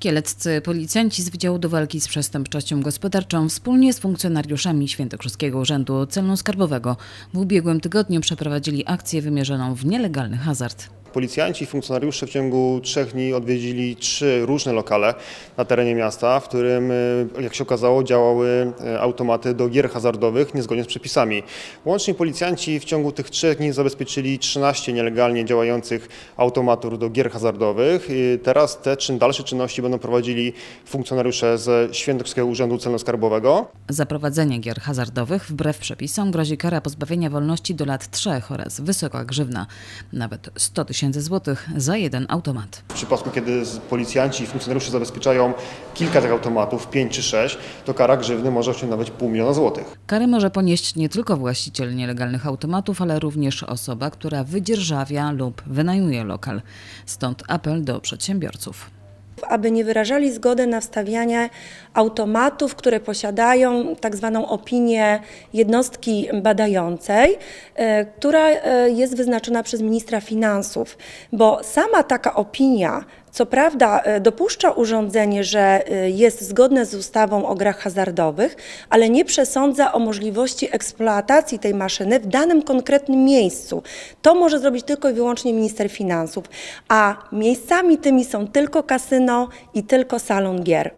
Kieleccy policjanci z Wydziału do Walki z Przestępczością Gospodarczą wspólnie z funkcjonariuszami Świętokrzyskiego Urzędu Celno-Skarbowego w ubiegłym tygodniu przeprowadzili akcję wymierzoną w nielegalny hazard. Policjanci i funkcjonariusze w ciągu trzech dni odwiedzili trzy różne lokale na terenie miasta, w którym, y, jak się okazało, działały y, automaty do gier hazardowych niezgodnie z przepisami. Łącznie policjanci w ciągu tych trzech dni zabezpieczyli 13 nielegalnie działających automatów do gier hazardowych. Teraz te czyn, dalsze czynności będą prowadzili funkcjonariusze ze Świętokrzyskiego Urzędu Celno-Skarbowego. Za prowadzenie gier hazardowych wbrew przepisom grozi kara pozbawienia wolności do lat trzech oraz wysoka grzywna, nawet 100 tysięcy złotych za jeden automat. W przypadku, kiedy policjanci i funkcjonariusze zabezpieczają kilka tych automatów, pięć czy sześć, to kara grzywny może osiągnąć pół miliona złotych. Kary może ponieść nie tylko właściciel nielegalnych automatów, ale również osoba, która wydzierżawia lub wynajmuje lokal. Stąd apel do przedsiębiorców. Aby nie wyrażali zgody na wstawianie automatów, które posiadają tak zwaną opinię jednostki badającej, e, która e, jest wyznaczona przez ministra finansów, bo sama taka opinia co prawda e, dopuszcza urządzenie, że e, jest zgodne z ustawą o grach hazardowych, ale nie przesądza o możliwości eksploatacji tej maszyny w danym konkretnym miejscu. To może zrobić tylko i wyłącznie minister finansów, a miejscami tymi są tylko kasyno i tylko salon gier.